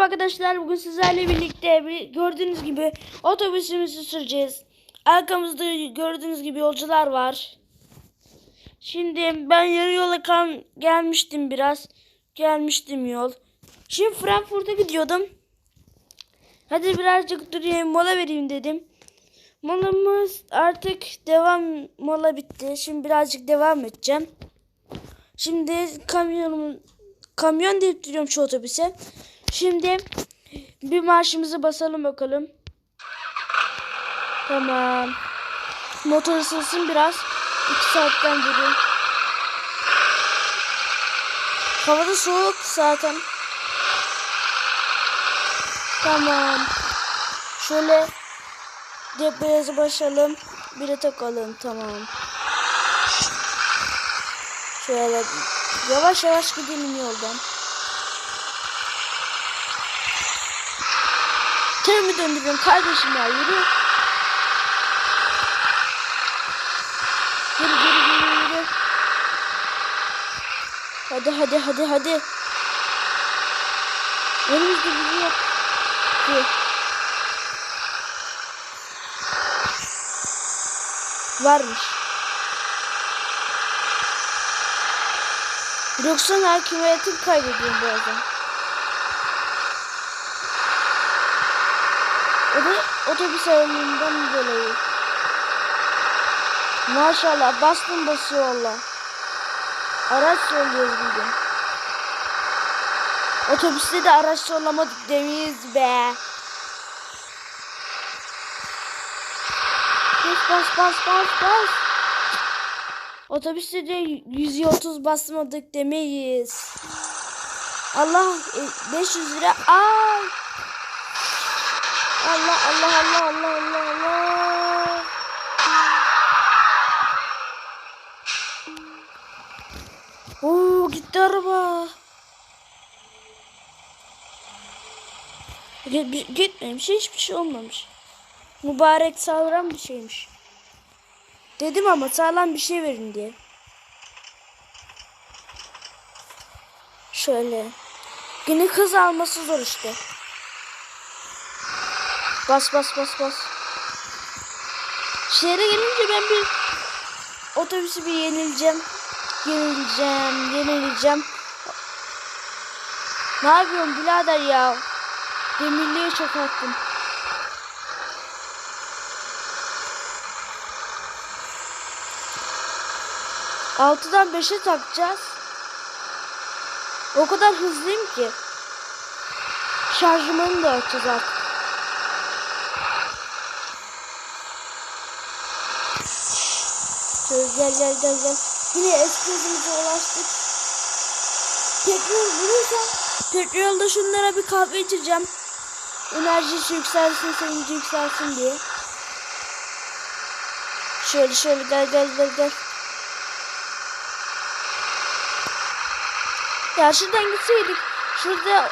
Arkadaşlar bugün sizlerle birlikte bir- gördüğünüz gibi otobüsümüzü süreceğiz. Arkamızda gördüğünüz gibi yolcular var. Şimdi ben yarı yola kal gelmiştim biraz. Gelmiştim yol. Şimdi Frankfurt'a gidiyordum. Hadi birazcık durayım mola vereyim dedim. Molamız artık devam mola bitti. Şimdi birazcık devam edeceğim. Şimdi kamyonumun kamyon deyip duruyorum şu otobüse. Şimdi bir marşımızı basalım bakalım. Tamam. Motor ısınsın biraz. 2 saatten beri. Havada soğuk zaten. Tamam. Şöyle debriyaja başlayalım. Bir takalım. Tamam. Şöyle yavaş yavaş gidelim yoldan. Terimi döndürüyorum kardeşim ya yürü. Yürü yürü yürü yürü. Hadi hadi hadi hadi. Önümüzde biri yok. Dur. Varmış. Yoksa hakimiyetim kaybediyorum bazen. O da otobüs ağırlığından dolayı. Maşallah bastım basıyor valla. Araç soruyoruz bugün. Otobüste de araç sorlamadık demeyiz be. Bas bas bas bas bas. Otobüste de 130 basmadık demeyiz. Allah e, 500 lira. Aa! Allah Allah Allah Allah Allah Allah. Oo gitti araba. Git, gitmemiş hiçbir şey olmamış. Mübarek sağlam bir şeymiş. Dedim ama sağlam bir şey verin diye. Şöyle. Yine kız alması zor işte. Bas bas bas bas. Şehre gelince ben bir otobüsü bir yenileceğim. Yenileceğim, yenileceğim. Ne yapıyorsun birader ya? Demirliğe çok attım. Altıdan beşe takacağız. O kadar hızlıyım ki. Şarjımını da açacağız artık. Şöyle gel gel gel gel. Yine eski hızımıza ulaştık. Petrol bulursam petrolde şunlara bir kahve içeceğim. Enerjisi yükselsin, sevinci yükselsin diye. Şöyle şöyle gel gel gel gel. Ya şuradan gitseydik. Şurada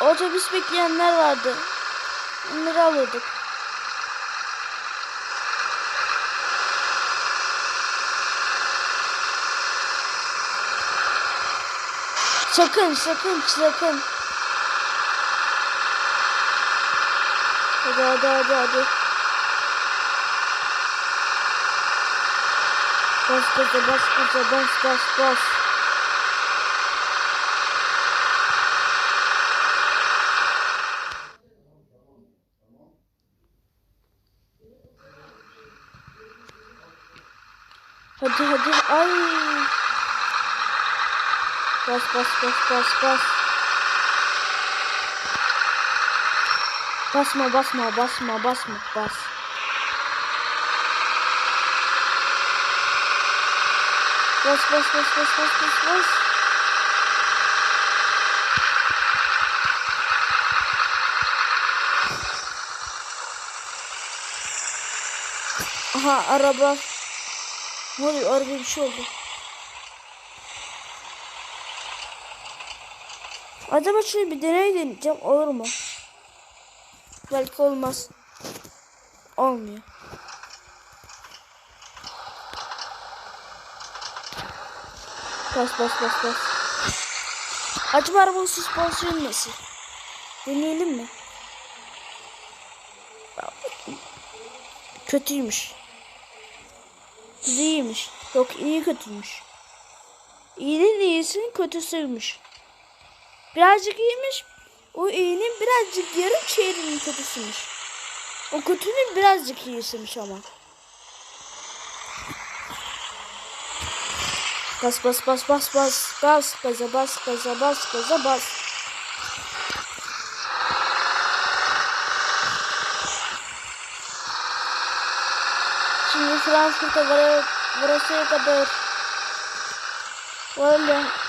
otobüs bekleyenler vardı. Onları alırdık. Sakın sakın sakın. Hadi hadi hadi hadi. Bas gaza bas gaza bas bas bas. Hadi hadi ay. Bas bas bas bas bas. Basma basma basma basma bas. Bas bas bas bas bas bas bas. Aha araba. Ne oluyor? Araba bir şey oldu. Acaba şöyle bir deney deneyeceğim. Olur mu? Belki olmaz. Olmuyor. Bas bas bas bas. Acaba arabanın süspansiyonu nasıl? Deneyelim mi? Kötüymüş. İyiymiş. Yok iyi kötüymüş. İyinin iyisinin kötüsüymüş. Birazcık iyiymiş. O iyinin birazcık yarım çeyreğinin kötüsüymüş. O kötünün birazcık iyisiymiş ama. Bas bas bas bas bas bas gaza bas gaza bas gaza bas. Şimdi Frankfurt'a var burasıya kadar Öyle.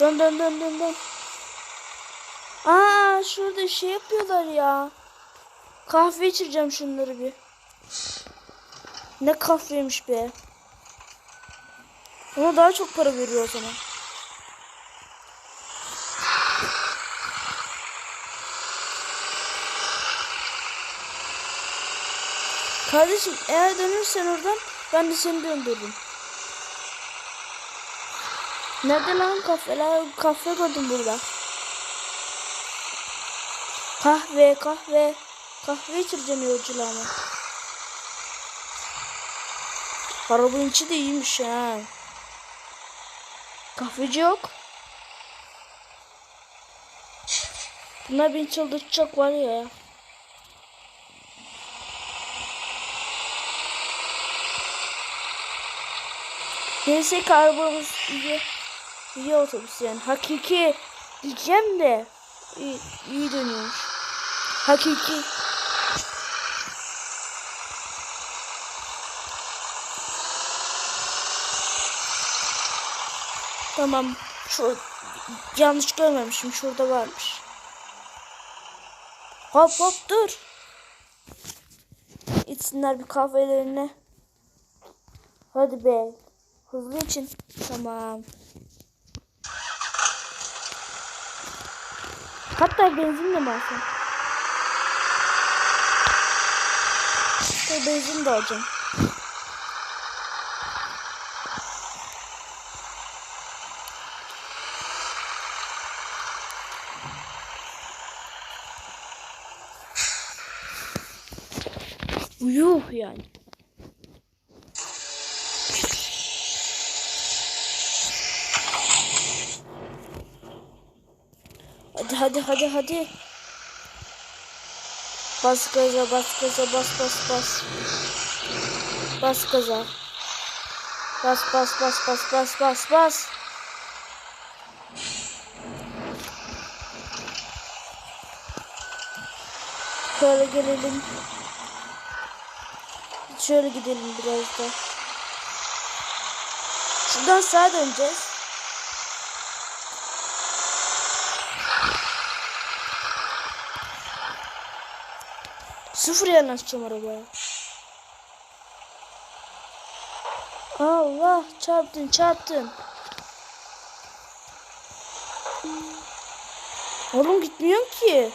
Dön dön dön dön dön. Aa şurada şey yapıyorlar ya. Kahve içireceğim şunları bir. Ne kahveymiş be. Ona daha çok para veriyor o zaman. Kardeşim eğer dönürsen oradan ben de seni döndürürüm. Nerede lan kahveler? Kahve gördüm burada. Kahve, kahve. Kahve içireceğim yolcularıma. Arabanın içi de iyiymiş ha. Kahveci yok. Bunlar beni çıldırtacak var ya. Neyse ki arabamız iyi. İyi otobüs. Hakiki diyeceğim de iyi, iyi dönüyormuş. Hakiki. Tamam. Şu yanlış görmemişim. Şurada varmış. Hop hop dur. İçsinler bir kahvelerini. Hadi be. Hızlı için. Tamam. Hatta benzin de alsam? Hatta benzin de alacağım. Yuh yani. Hadi hadi hadi hadi. Bas gaza bas gaza bas bas bas. Bas gaza. Bas bas bas bas bas bas bas. Şöyle gelelim. Şöyle gidelim biraz da. Şuradan sağa döneceğiz. Sıfır yanaşacağım arabaya. Allah çarptın çarptın. Oğlum gitmiyor ki.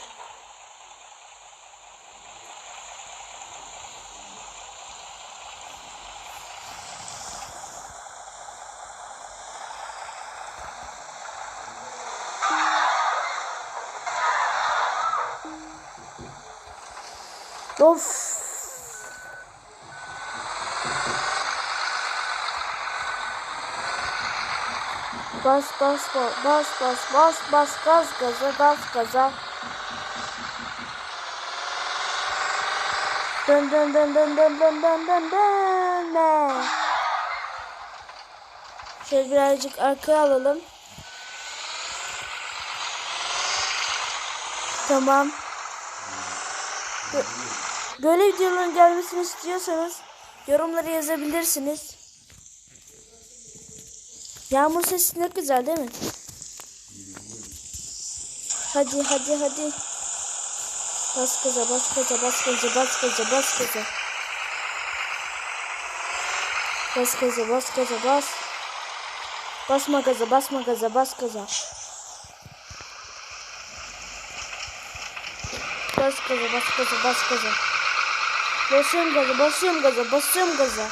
Of. Bas bas bas bas bas bas bas gaz gaza gaz gaza. Dön dön dön dön dön dön dön dön dön dön. Şöyle birazcık arkaya alalım. Tamam. Bö- Böyle videoların gelmesini istiyorsanız yorumlara yazabilirsiniz. Yağmur sesi ne güzel değil mi? Hadi hadi hadi. Bas gaza bas gaza bas gaza bas gaza bas gaza. Bas gaza bas gaza bas. Basma gaza basma gaza bas gaza. Bas gaza bas gaza bas gaza. Basıyorum gaza, basıyorum gaza, basıyorum gaza.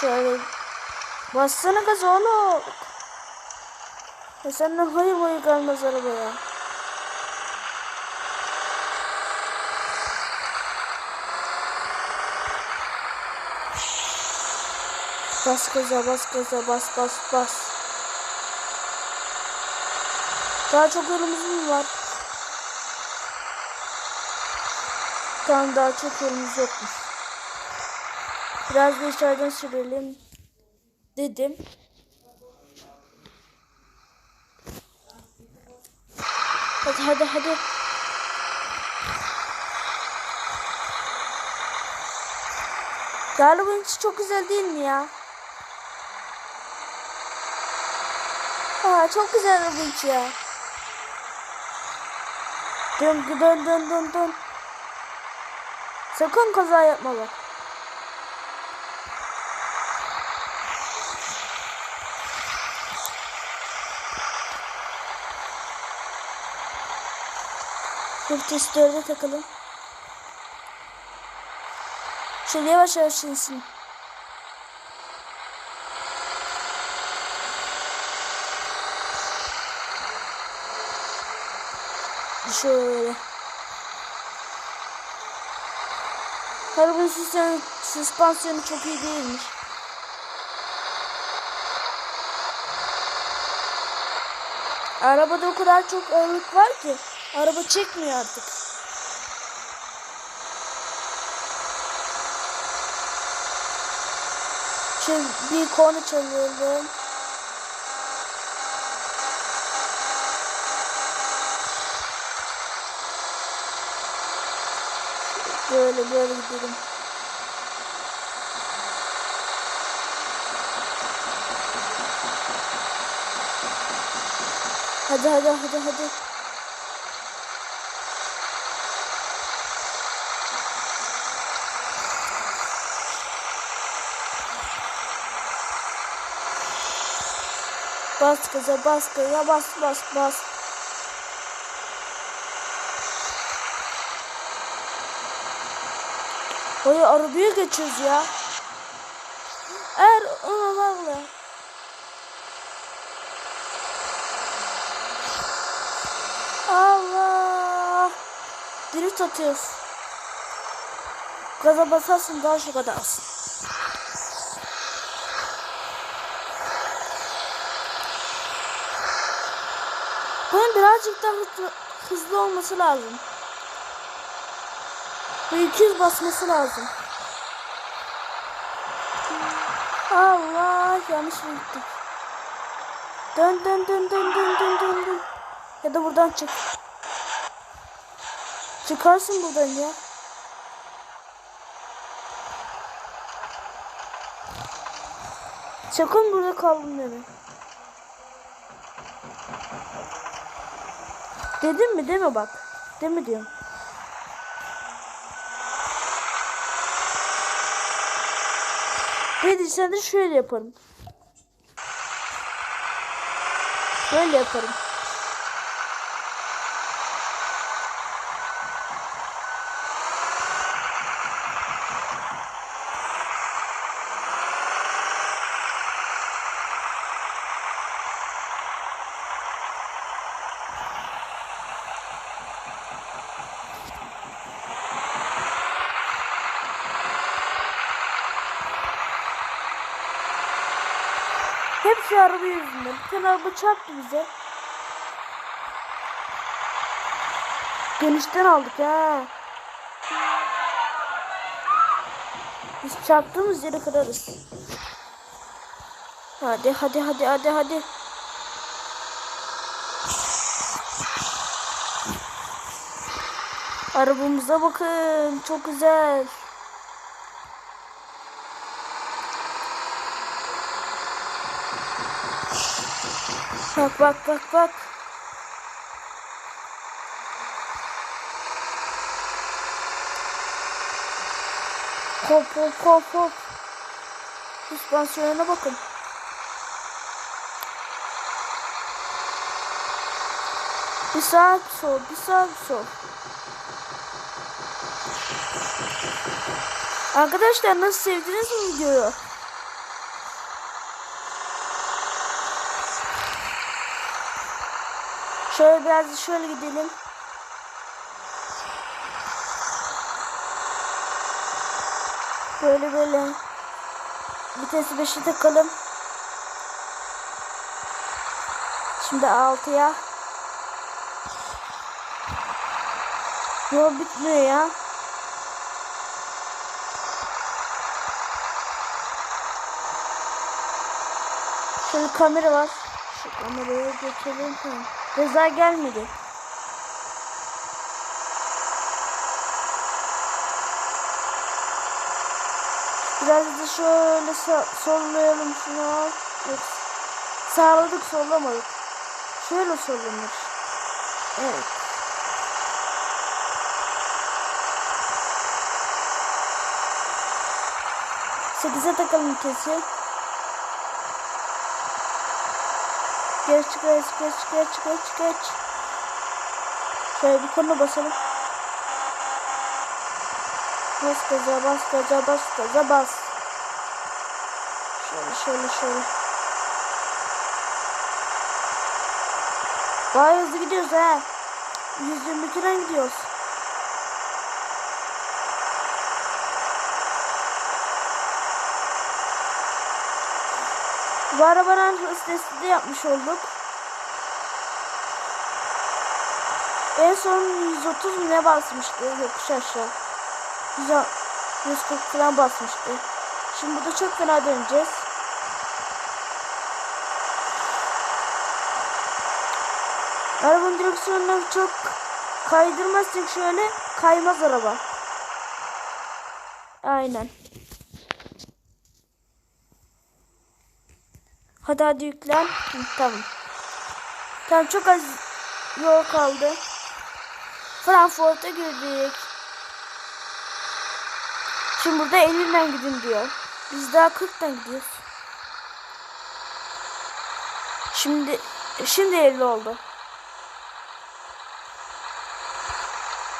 Şöyle bassana gaza oğlum. E ya senden hayır boyu gelmez arabaya. Bas gaza bas gaza bas bas bas. Daha çok yolumuz mu var? Tamam daha çok yolumuz yokmuş. Biraz da içeriden sürelim dedim. Hadi hadi hadi. İçi çok güzel değil mi ya? Aa çok güzel bu içi ya. Dön dön dön dön dön. Sakın kaza yapma bak. Vites 4'e takalım. Şöyle yavaş yavaş. Şöyle. Arabanın süspan- süspansiyonu çok iyi değilmiş. Arabada o kadar çok ağırlık var ki araba çekmiyor artık. Şimdi bir konu çalıyorum. Böyle böyle gidelim. Hadi hadi hadi hadi. Bas gaza bas gaza bas bas bas. Hayır arabaya geçiyoruz ya. Er ona bakla. Allah. Drift atıyoruz. Gaza basarsın daha çok adarsın. Bunun birazcık daha hızlı, hızlı olması lazım. Bu 200 basması lazım. Allah yanlış gittik? Dön dön dön dön dön dön dön dön. Ya da buradan çık. Çıkarsın buradan ya. Sakın burada kaldım deme. Dedim mi deme bak. Deme diyorum. Dediysen de şöyle yaparım. Böyle yaparım. Hep şu araba tane araba bize. Genişten aldık ha. Biz çarptığımız yere kadarız. Hadi hadi hadi hadi hadi. Arabamıza bakın. Çok güzel. Bak bak bak bak. Hop hop hop hop. Süspansiyona bakın. Bir sağ bir sol, bir sağ bir sol. Arkadaşlar nasıl sevdiniz mi videoyu? Şöyle biraz şöyle gidelim. Böyle böyle. Vitesi 5'e takalım. Şimdi 6'ya. Yol bitmiyor ya. Şöyle kamera var. Şu kameraya geçelim. Tamam. Reza gelmedi. Biraz da şöyle sollayalım şunu. Yok. Sağladık sollamadık. Şöyle sollanır. Evet. Sekize takalım vitesi. Geç geç geç geç geç geç. Şöyle bir konu basalım. Bas gaza bas gaza bas gaza bas. Şöyle şöyle şöyle. Bayağı hızlı gidiyoruz ha. 120 kilo gidiyoruz. Bu arabanın hız testi de yapmış olduk. En son 130 mu ne basmıştı yokuş aşağı. 100 140 falan basmıştı. Şimdi burada çok fena döneceğiz. Arabanın direksiyonunu çok kaydırmazsak şöyle kaymaz araba. Aynen. Hadi hadi yüklen. Tamam. Tamam çok az yol kaldı. Frankfurt'a girdik. Şimdi burada 50'den gidin diyor. Biz daha 40'tan gidiyoruz. Şimdi şimdi 50 oldu.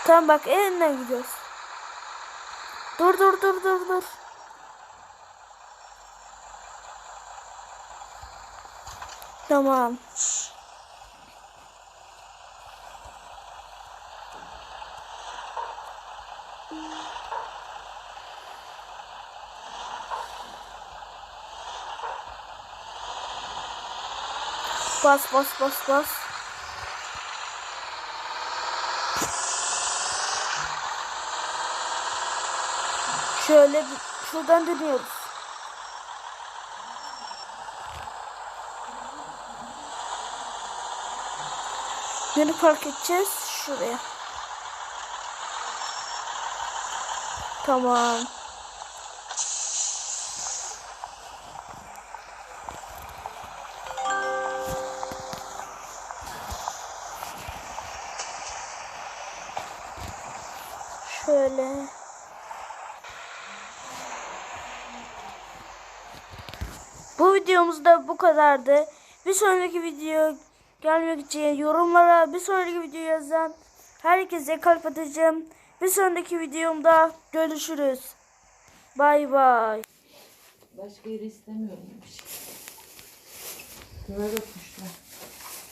Tamam bak 50'den gidiyoruz. Dur dur dur dur dur. Tamam. Bas bas bas bas. Şöyle şuradan dönüyoruz. Nereye park edeceğiz? Şuraya. Tamam. Şöyle. Bu videomuz da bu kadardı. Bir sonraki video gelmek için yorumlara bir sonraki video yazan herkese kalp atacağım. Bir sonraki videomda görüşürüz. Bay bay. Başka yeri istemiyorum demiş. Böyle öpmüşler.